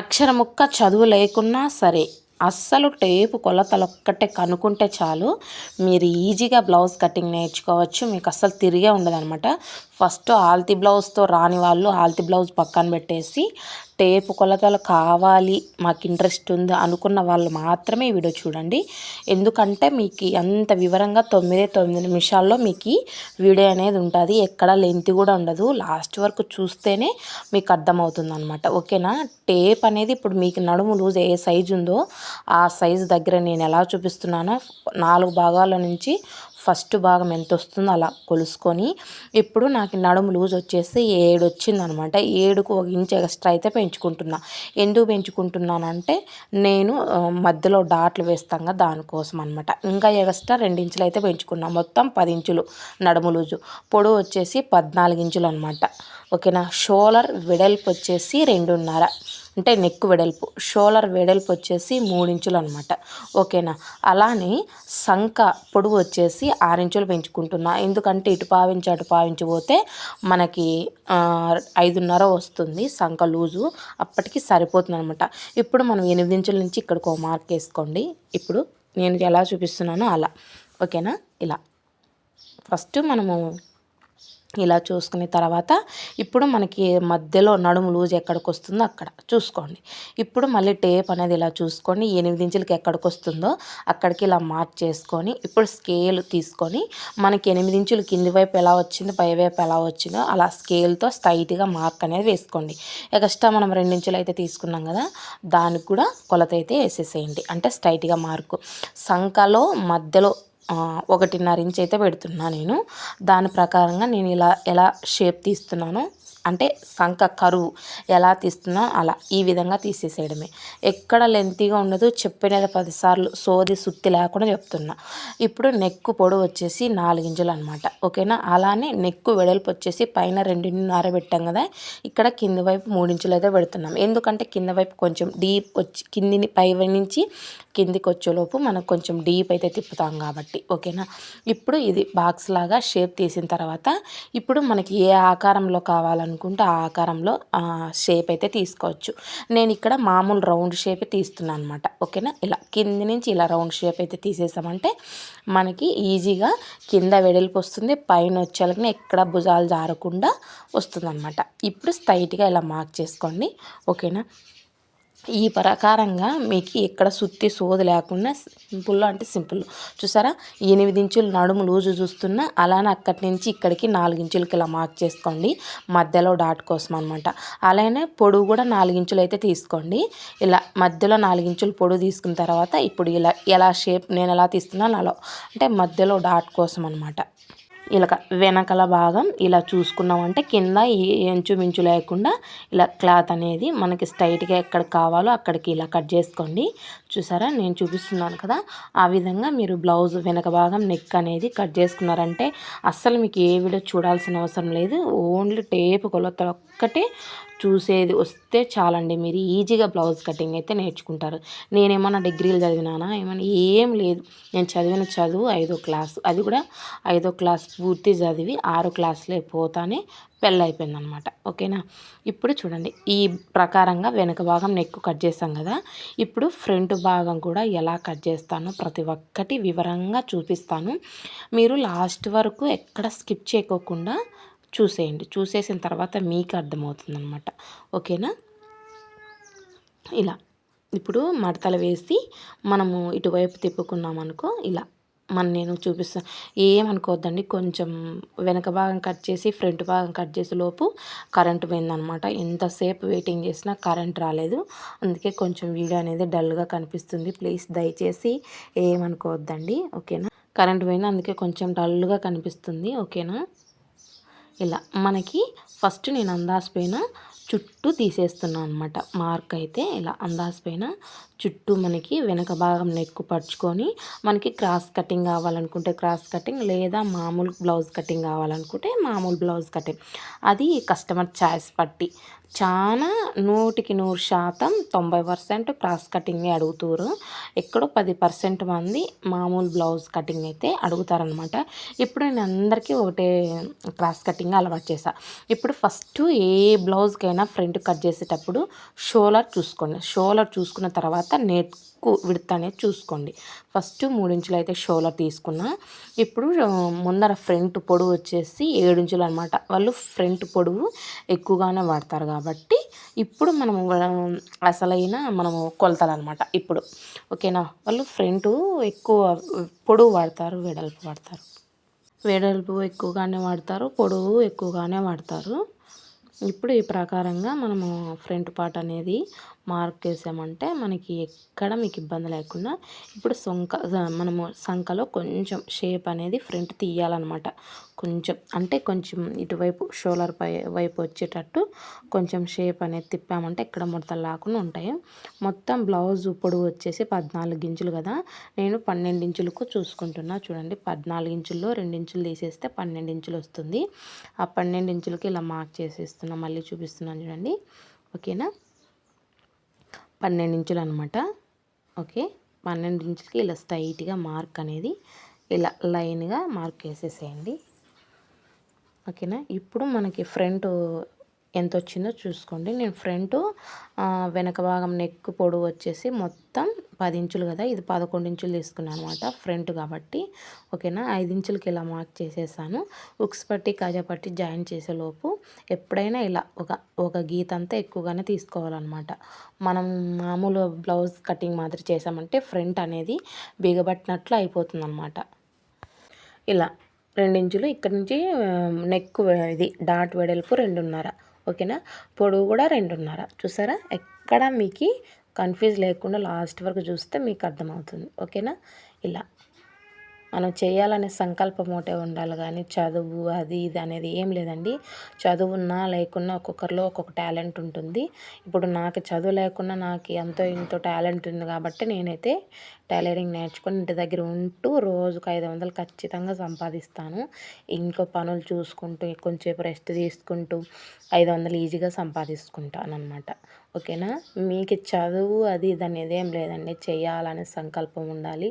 అక్షరముక్క చదువు లేకున్నా సరే అస్సలు టేపు కొలతలు ఒక్కటే కనుక్కుంటే చాలు. మీరు ఈజీగా బ్లౌజ్ కటింగ్ నేర్చుకోవచ్చు. మీకు అస్సలు తిరిగే ఉండదు అనమాట ఫస్ట్ ఆల్తి బ్లౌజ్తో రాని వాళ్ళు ఆల్తి బ్లౌజ్ పక్కన పెట్టేసి టేపు కొలతలు కావాలి మాకు ఇంట్రెస్ట్ ఉంది అనుకున్న వాళ్ళు మాత్రమే ఈ వీడియో చూడండి. ఎందుకంటే మీకు అంత వివరంగా తొమ్మిదే తొమ్మిది నిమిషాల్లో మీకు వీడియో అనేది ఉంటుంది. ఎక్కడ లెంత్ కూడా ఉండదు. లాస్ట్ వరకు చూస్తేనే మీకు అర్థమవుతుంది అనమాట ఓకేనా? టేప్ అనేది ఇప్పుడు మీకు నడుము లూజ్ ఏ సైజు ఉందో ఆ సైజు దగ్గర నేను ఎలా చూపిస్తున్నానో నాలుగు భాగాల నుంచి ఫస్ట్ భాగం ఎంత వస్తుందో అలా కొలుసుకొని ఇప్పుడు నాకు నడుము లూజ్ వచ్చేసి ఏడు వచ్చిందనమాట ఏడుకు ఒక ఇంచ్ ఎక్స్ట్రా అయితే పెంచుకుంటున్నా. ఎందుకు పెంచుకుంటున్నానంటే నేను మధ్యలో డాట్లు వేస్తాం కదా దానికోసం అనమాట ఇంకా ఎక్స్ట్రా రెండు ఇంచులు అయితే పెంచుకున్నా. మొత్తం పది ఇంచులు నడుము లూజు. పొడవు వచ్చేసి పద్నాలుగు ఇంచులు అనమాట ఓకేనా? షోలర్ వెడల్పు వచ్చేసి రెండున్నర. అంటే నెక్ వెడల్పు. షోలర్ వెడల్పు వచ్చేసి మూడించులు అనమాట ఓకేనా? అలానే సంక పొడవు వచ్చేసి ఆరించులు పెంచుకుంటున్నా. ఎందుకంటే ఇటు పావించి అటు పావించి పోతే మనకి ఐదున్నర వస్తుంది సంక లూజు. అప్పటికి సరిపోతుంది అనమాట ఇప్పుడు మనం ఎనిమిది ఇంచుల నుంచి ఇక్కడికి ఒక మార్క్ వేసుకోండి. ఇప్పుడు నేను ఎలా చూపిస్తున్నానో అలా. ఓకేనా? ఇలా. ఫస్ట్ మనము ఇలా చూసుకున్న తర్వాత ఇప్పుడు మనకి మధ్యలో నడుము లూజ్ ఎక్కడికి వస్తుందో అక్కడ చూసుకోండి. ఇప్పుడు మళ్ళీ టేప్ అనేది ఇలా చూసుకొని ఎనిమిది ఇంచులకి ఎక్కడికి వస్తుందో అక్కడికి ఇలా మార్క్ చేసుకొని ఇప్పుడు స్కేల్ తీసుకొని మనకి ఎనిమిది ఇంచులు కింది వైపు ఎలా వచ్చిందో పై వైపు ఎలా వచ్చిందో అలా స్కేల్తో స్ట్రైట్గా మార్క్ అనేది వేసుకోండి. ఎక్స్ట్రా మనం ఇంచులు అయితే తీసుకున్నాం కదా దానికి కూడా కొలత అయితే వేసేసేయండి. అంటే స్ట్రైట్గా మార్కు. సంఖలో మధ్యలో ఒకటిన్నర ఇంచ్ అయితే పెడుతున్నా నేను. దాని ప్రకారంగా నేను ఇలా ఎలా షేప్ తీస్తున్నానో అంటే సంఖ కరువు ఎలా తీస్తున్నా అలా ఈ విధంగా తీసేసేయడమే. ఎక్కడ లెంతీగా ఉండదు చెప్పినది పదిసార్లు సోది సుత్తి లేకుండా చెప్తున్నా. ఇప్పుడు నెక్కు పొడవు వచ్చేసి నాలుగించులు అనమాట ఓకేనా? అలానే నెక్కు వెడల్పు వచ్చేసి పైన రెండున్నర పెట్టాం కదా ఇక్కడ కింది వైపు మూడించులు అయితే పెడుతున్నాం. ఎందుకంటే కింద వైపు కొంచెం డీప్ వచ్చి కిందిని పై నుంచి కిందికి వచ్చేలోపు మనం కొంచెం డీప్ అయితే తిప్పుతాం కాబట్టి ఓకేనా ఇప్పుడు ఇది బాక్స్ లాగా షేప్ తీసిన తర్వాత ఇప్పుడు మనకి ఏ ఆకారంలో కావాలనుకుంటే ఆ ఆకారంలో షేప్ అయితే తీసుకోవచ్చు. నేను ఇక్కడ మామూలు రౌండ్ షేప్ తీస్తున్నాను అనమాట ఓకేనా ఇలా కింది నుంచి ఇలా రౌండ్ షేప్ అయితే తీసేసామంటే మనకి ఈజీగా కింద వెడల్పు వస్తుంది పైన వచ్చేలకి ఎక్కడ భుజాలు జారకుండా వస్తుందన్నమాట. ఇప్పుడు స్ట్రైట్గా ఇలా మార్క్ చేసుకోండి ఓకేనా ఈ ప్రకారంగా మీకు ఇక్కడ సుత్తి సోది లేకుండా సింపుల్ అంటే సింపుల్. చూసారా? ఎనిమిది ఇంచులు నడుము లూజు చూస్తున్నా అలానే అక్కడి నుంచి ఇక్కడికి నాలుగు ఇంచులకి ఇలా మార్క్ చేసుకోండి. మధ్యలో డాట్ కోసం అనమాట అలానే పొడుగు కూడా నాలుగించులు అయితే తీసుకోండి. ఇలా మధ్యలో నాలుగించులు పొడుగు తీసుకున్న తర్వాత ఇప్పుడు ఇలా ఎలా షేప్ నేను ఎలా తీస్తున్నాను అలా అంటే మధ్యలో డాట్ కోసం అనమాట ఇలా వెనకల భాగం ఇలా చూసుకున్నామంటే కింద ఎంచు మించు లేకుండా ఇలా క్లాత్ అనేది మనకి స్ట్రైట్గా ఎక్కడ కావాలో అక్కడికి ఇలా కట్ చేసుకోండి. చూసారా? నేను చూపిస్తున్నాను కదా. ఆ విధంగా మీరు బ్లౌజ్ వెనక భాగం నెక్ అనేది కట్ చేసుకున్నారంటే అస్సలు మీకు ఏ వీడియో చూడాల్సిన అవసరం లేదు. ఓన్లీ టేపు కొలతలు ఒక్కటే చూసేది వస్తే చాలండి. మీరు ఈజీగా బ్లౌజ్ కటింగ్ అయితే నేర్చుకుంటారు. నేనేమన్నా డిగ్రీలు చదివినానా? ఏమన్నా ఏం లేదు. నేను చదివిన చదువు ఐదో క్లాస్. అది కూడా ఐదో క్లాస్ పూర్తి చదివి ఆరో క్లాస్లో పోతానే పెళ్ళి అయిపోయిందనమాట ఓకేనా? ఇప్పుడు చూడండి ఈ ప్రకారంగా వెనుక భాగం నెక్ కట్ చేస్తాం కదా? ఇప్పుడు ఫ్రంట్ భాగం కూడా ఎలా కట్ చేస్తానో ప్రతి ఒక్కటి వివరంగా చూపిస్తాను. మీరు లాస్ట్ వరకు ఎక్కడ స్కిప్ చేయకోకుండా చూసేయండి. చూసేసిన తర్వాత మీకు అర్థమవుతుంది అనమాట ఓకేనా? ఇలా. ఇప్పుడు మడతలు వేసి మనము ఇటువైపు తిప్పుకున్నాం అనుకో ఇలా. మన నేను చూపిస్తాను ఏమనుకోవద్దండి. కొంచెం వెనక భాగం కట్ చేసి ఫ్రంట్ భాగం కట్ చేసే లోపు కరెంట్ పోయిందనమాట. ఎంతసేపు వెయిటింగ్ చేసినా కరెంట్ రాలేదు. అందుకే కొంచెం వీడియో అనేది డల్గా కనిపిస్తుంది. ప్లీజ్ దయచేసి ఏమనుకోవద్దండి. ఓకేనా? కరెంట్ పోయింది. అందుకే కొంచెం డల్గా కనిపిస్తుంది. ఓకేనా? ఇలా మనకి ఫస్ట్ నేను అందాజ్ చుట్టూ తీసేస్తున్నాను అనమాట మార్క్ అయితే ఇలా అందాజ్ పైన చుట్టూ మనకి వెనక భాగం నెక్కు పరుచుకొని మనకి క్రాస్ కటింగ్ కావాలనుకుంటే క్రాస్ కటింగ్ లేదా మామూలు బ్లౌజ్ కటింగ్ కావాలనుకుంటే మామూలు బ్లౌజ్ కటింగ్ అది కస్టమర్ ఛాయిస్ పట్టి చాలా నూటికి నూరు శాతం తొంభై పర్సెంట్ క్రాస్ కటింగే అడుగుతారు. ఎక్కడో పది పర్సెంట్ మంది మామూలు బ్లౌజ్ కటింగ్ అయితే అడుగుతారనమాట ఇప్పుడు నేను అందరికీ ఒకటే క్రాస్ కటింగ్ అలవాటు చేశాను ఇప్పుడు ఫస్ట్ ఏ బ్లౌజ్కైనా ఏదైనా ఫ్రంట్ కట్ చేసేటప్పుడు షోలర్ చూసుకోండి. షోలర్ చూసుకున్న తర్వాత నెక్కు విడత అనేది చూసుకోండి. ఫస్ట్ మూడించులు అయితే షోలర్ తీసుకున్నా. ఇప్పుడు ముందర ఫ్రంట్ పొడవు వచ్చేసి ఏడించులు అనమాట వాళ్ళు ఫ్రంట్ పొడవు ఎక్కువగానే వాడతారు కాబట్టి ఇప్పుడు మనము అసలైన మనము కొలతలు అనమాట ఇప్పుడు ఓకేనా? వాళ్ళు ఫ్రంట్ ఎక్కువ పొడవు వాడతారు వెడల్పు వాడతారు. వెడల్పు ఎక్కువగానే వాడతారు పొడవు ఎక్కువగానే వాడతారు. ఇప్పుడు ఈ ప్రకారంగా మనము ఫ్రంట్ పార్ట్ అనేది మార్క్ వేసామంటే మనకి ఎక్కడ మీకు ఇబ్బంది లేకుండా ఇప్పుడు సొంక మనము సంఖలో కొంచెం షేప్ అనేది ఫ్రంట్ తీయాలన్నమాట. కొంచెం అంటే కొంచెం ఇటువైపు షోలర్ పై వైపు వచ్చేటట్టు కొంచెం షేప్ అనేది తిప్పామంటే ఇక్కడ ముడతలు లేకుండా ఉంటాయి. మొత్తం బ్లౌజ్ పొడవు వచ్చేసి పద్నాలుగు ఇంచులు కదా. నేను పన్నెండు ఇంచులకు చూసుకుంటున్నా. చూడండి పద్నాలుగు ఇంచుల్లో రెండు ఇంచులు తీసేస్తే పన్నెండు ఇంచులు వస్తుంది. ఆ పన్నెండు ఇంచులకి ఇలా మార్క్ చేసేస్తున్నా మళ్ళీ చూపిస్తున్నాను చూడండి. ఓకేనా? పన్నెండు ఇంచులు అనమాట ఓకే? పన్నెండు ఇంచులకి ఇలా స్ట్రైట్గా మార్క్ అనేది ఇలా లైన్గా మార్క్ వేసేసేయండి ఓకేనా? ఇప్పుడు మనకి ఫ్రంట్ ఎంత వచ్చిందో చూసుకోండి. నేను ఫ్రంట్ వెనక భాగం నెక్ పొడవు వచ్చేసి మొత్తం పది ఇంచులు కదా? ఇది పదకొండు ఇంచులు తీసుకున్నాను అనమాట ఫ్రంట్ కాబట్టి. ఓకేనా? ఐదు ఇంచులకి ఇలా మార్క్ చేసేసాను. ఉక్స్ పట్టి కాజా పట్టి జాయిన్ చేసేలోపు ఎప్పుడైనా ఇలా ఒక ఒక గీత అంతా ఎక్కువగానే తీసుకోవాలన్నమాట. మనం మామూలు బ్లౌజ్ కటింగ్ మాదిరి చేసామంటే ఫ్రంట్ అనేది బిగబట్టినట్లు అయిపోతుంది ఇలా రెండించులు ఇక్కడ నుంచి నెక్ ఇది డాట్ వెడల్పు రెండున్నర. ఓకేనా? పొడవు కూడా రెండున్నర. చూసారా? ఎక్కడ మీకు కన్ఫ్యూజ్ లేకుండా లాస్ట్ వరకు చూస్తే మీకు అర్థమవుతుంది. ఓకేనా? ఇలా. మనం చేయాలనే సంకల్పం ఒకటే ఉండాలి. కానీ చదువు అది ఇది అనేది ఏం లేదండి. చదువు ఉన్నా లేకున్నా ఒక్కొక్కరిలో ఒక్కొక్క టాలెంట్ ఉంటుంది. ఇప్పుడు నాకు చదువు లేకున్నా నాకు ఎంతో ఇంతో టాలెంట్ ఉంది కాబట్టి నేనైతే టైలరింగ్ నేర్చుకొని ఇంటి దగ్గర ఉంటూ రోజుకు ఐదు వందలు ఖచ్చితంగా సంపాదిస్తాను. ఇంట్లో పనులు చూసుకుంటూ కొంచెంసేపు రెస్ట్ తీసుకుంటూ ఐదు వందలు ఈజీగా సంపాదించుకుంటాను అనమాట ఓకేనా? మీకు చదువు అది ఇది అనేది ఏం లేదండి. చేయాలనే సంకల్పం ఉండాలి.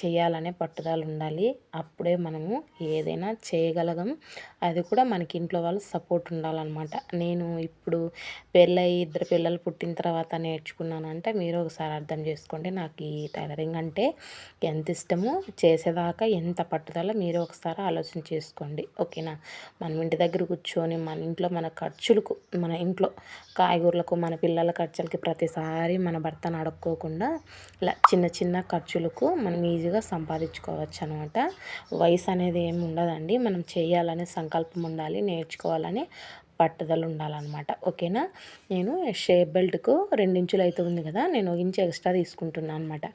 చేయాలనే పట్టుదల ఉండాలి. అప్పుడే మనము ఏదైనా చేయగలగం. అది కూడా మనకి ఇంట్లో వాళ్ళు సపోర్ట్ ఉండాలన్నమాట. నేను ఇప్పుడు పెళ్ళయి ఇద్దరు పిల్లలు పుట్టిన తర్వాత నేర్చుకున్నానంటే మీరు ఒకసారి అర్థం చేసుకోండి. నాకు ఈ టైలరింగ్ అంటే ఎంత ఇష్టమో? చేసేదాకా ఎంత పట్టుదల? మీరు ఒకసారి ఆలోచన చేసుకోండి. ఓకేనా? మనం ఇంటి దగ్గర కూర్చొని మన ఇంట్లో మన ఖర్చులకు మన ఇంట్లో కాయగూరలకు మన పిల్లల ఖర్చులకి ప్రతిసారి మన భర్తను అడుక్కోకుండా ఇలా చిన్న చిన్న ఖర్చులకు మనం ఈజీగా సంపాదించుకోవచ్చు అనమాట వయసు అనేది ఏమి ఉండదండి. మనం చేయాలనే సంకల్పం ఉండాలి నేర్చుకోవాలని పట్టుదల ఉండాలన్నమాట. ఓకేనా? నేను షేప్ బెల్ట్కు రెండించులు అయితే ఉంది కదా నేను ఒక ఇంచు ఎక్స్ట్రా తీసుకుంటున్నాను అనమాట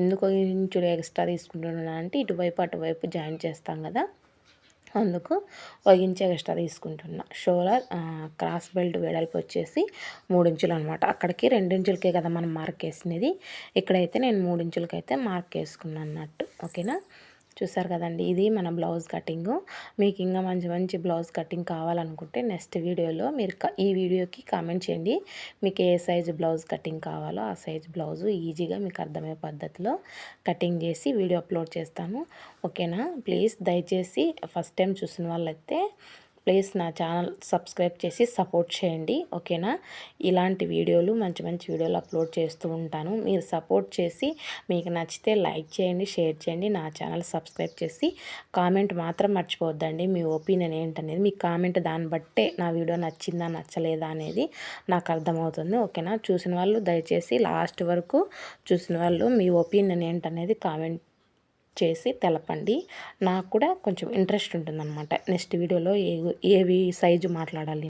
ఎందుకు ఇంచులు ఎక్స్ట్రా తీసుకుంటున్నాను అంటే ఇటువైపు అటువైపు జాయిన్ చేస్తాం కదా అందుకు ఒక ఎక్స్ట్రా తీసుకుంటున్నా. షోలర్ క్రాస్ బెల్ట్ వెడల్పు వచ్చేసి మూడించులు అనమాట అక్కడికి రెండించులకే కదా మనం మార్క్ వేసినది. ఇక్కడైతే నేను మూడించులకైతే మార్క్ వేసుకున్నాను అన్నట్టు. ఓకేనా? చూసారు కదండి ఇది మన బ్లౌజ్ కటింగ్. మీకు ఇంకా మంచి మంచి బ్లౌజ్ కటింగ్ కావాలనుకుంటే నెక్స్ట్ వీడియోలో మీరు ఈ వీడియోకి కామెంట్ చేయండి. మీకు ఏ సైజు బ్లౌజ్ కటింగ్ కావాలో ఆ సైజ్ బ్లౌజు ఈజీగా మీకు అర్థమయ్యే పద్ధతిలో కటింగ్ చేసి వీడియో అప్లోడ్ చేస్తాను. ఓకేనా? ప్లీజ్ దయచేసి ఫస్ట్ టైం చూసిన వాళ్ళైతే ప్లీజ్ నా ఛానల్ సబ్స్క్రైబ్ చేసి సపోర్ట్ చేయండి ఓకేనా? ఇలాంటి వీడియోలు మంచి మంచి వీడియోలు అప్లోడ్ చేస్తూ ఉంటాను. మీరు సపోర్ట్ చేసి మీకు నచ్చితే లైక్ చేయండి షేర్ చేయండి నా ఛానల్ సబ్స్క్రైబ్ చేసి కామెంట్ మాత్రం మర్చిపోవద్దండి. మీ ఒపీనియన్ ఏంటనేది మీ కామెంట్ దాన్ని బట్టే నా వీడియో నచ్చిందా నచ్చలేదా అనేది నాకు అర్థమవుతుంది ఓకేనా? చూసిన వాళ్ళు దయచేసి లాస్ట్ వరకు చూసిన వాళ్ళు మీ ఒపీనియన్ ఏంటనేది కామెంట్ చేసి తెలపండి. నాకు కూడా కొంచెం ఇంట్రెస్ట్ ఉంటుందన్నమాట. నెక్స్ట్ వీడియోలో ఏ ఏవి సైజు మాట్లాడాలి